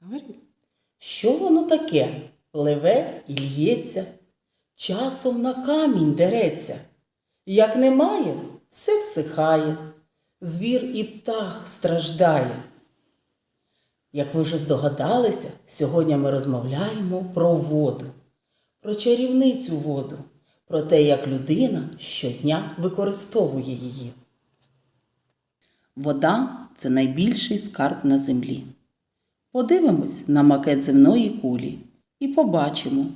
Говори. Що воно таке? Пливе і л'ється, часом на камінь дереться. Як немає, все всихає, звір і птах страждає. Як ви вже здогадалися, сьогодні ми розмовляємо про воду, про чарівницю воду, про те, як людина щодня використовує її. Вода це найбільший скарб на землі. Подивимось на макет земної кулі і побачимо,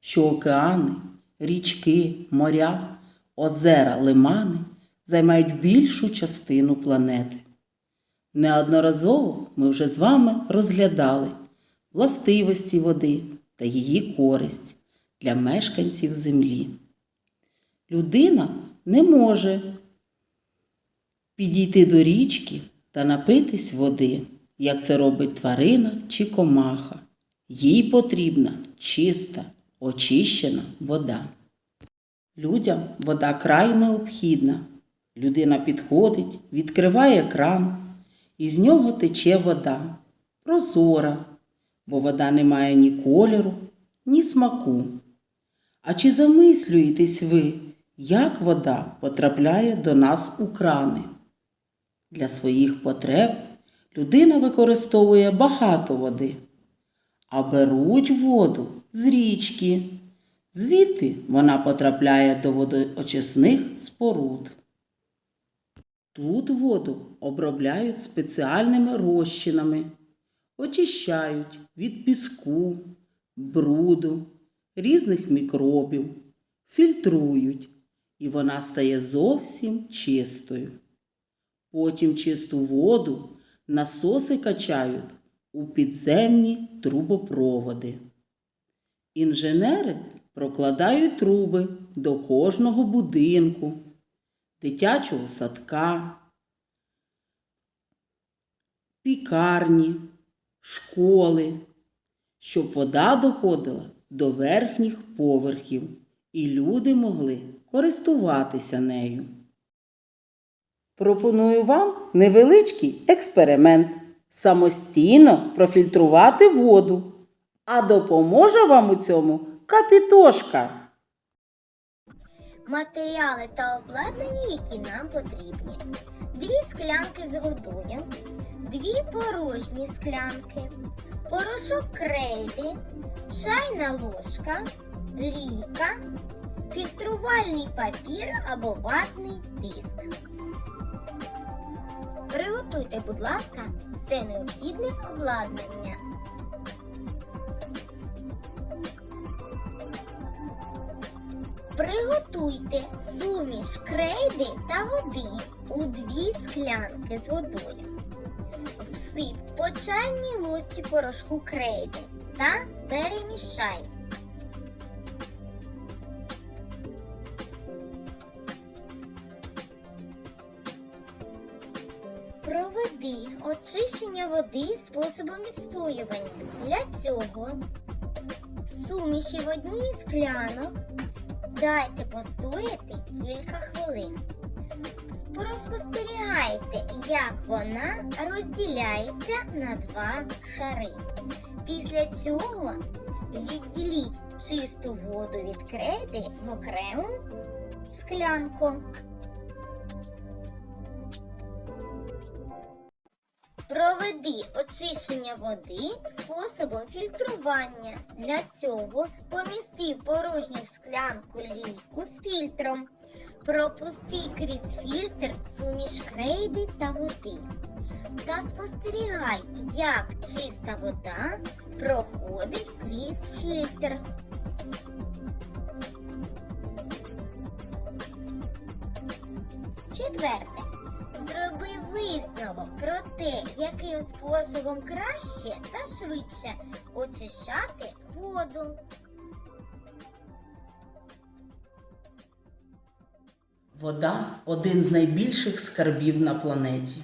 що океани, річки, моря, озера, лимани займають більшу частину планети. Неодноразово ми вже з вами розглядали властивості води та її користь для мешканців Землі. Людина не може підійти до річки та напитись води, як це робить тварина чи комаха. Їй потрібна чиста, очищена вода. Людям вода край необхідна. Людина підходить, відкриває кран, і з нього тече вода, прозора, бо вода не має ні кольору, ні смаку. А чи замислюєтесь ви, як вода потрапляє до нас у крани? Для своїх потреб людина використовує багато води, а беруть воду з річки. Звідти вона потрапляє до водоочисних споруд. Тут воду обробляють спеціальними розчинами, очищають від піску, бруду, різних мікробів, фільтрують, і вона стає зовсім чистою. Потім чисту воду насоси качають у підземні трубопроводи. Інженери прокладають труби до кожного будинку, дитячого садка, пікарні, школи, щоб вода доходила до верхніх поверхів і люди могли користуватися нею. Пропоную вам невеличкий експеримент самостійно профільтрувати воду. А допоможе вам у цьому капітошка. Матеріали та обладнання, які нам потрібні. Дві склянки з водою, дві порожні склянки, порошок крейди, чайна ложка, ліка, фільтрувальний папір або ватний диск. Приготуйте, будь ласка, все необхідне обладнання. Приготуйте суміш крейди та води у дві склянки з водою. Всип по чайній ложці порошку крейди та перемішай. Проведи очищення води способом відстоювання. Для цього суміші в одній склянок Дайте постояти кілька хвилин. Розпостерігайте, як вона розділяється на два шари. Після цього відділіть чисту воду від креди в окрему склянку. Проведи очищення води способом фільтрування. Для цього помісти в порожню склянку лійку з фільтром. Пропусти крізь фільтр суміш крейди та води. Та спостерігай, як чиста вода проходить крізь фільтр. Четверте. Зроби висновок про те, яким способом краще та швидше очищати воду. Вода один з найбільших скарбів на планеті.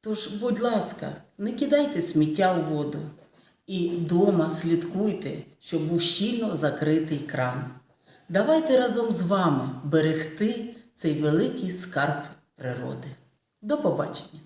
Тож, будь ласка, не кидайте сміття у воду і дома слідкуйте, щоб був щільно закритий кран. Давайте разом з вами берегти цей великий скарб природи. До побачення!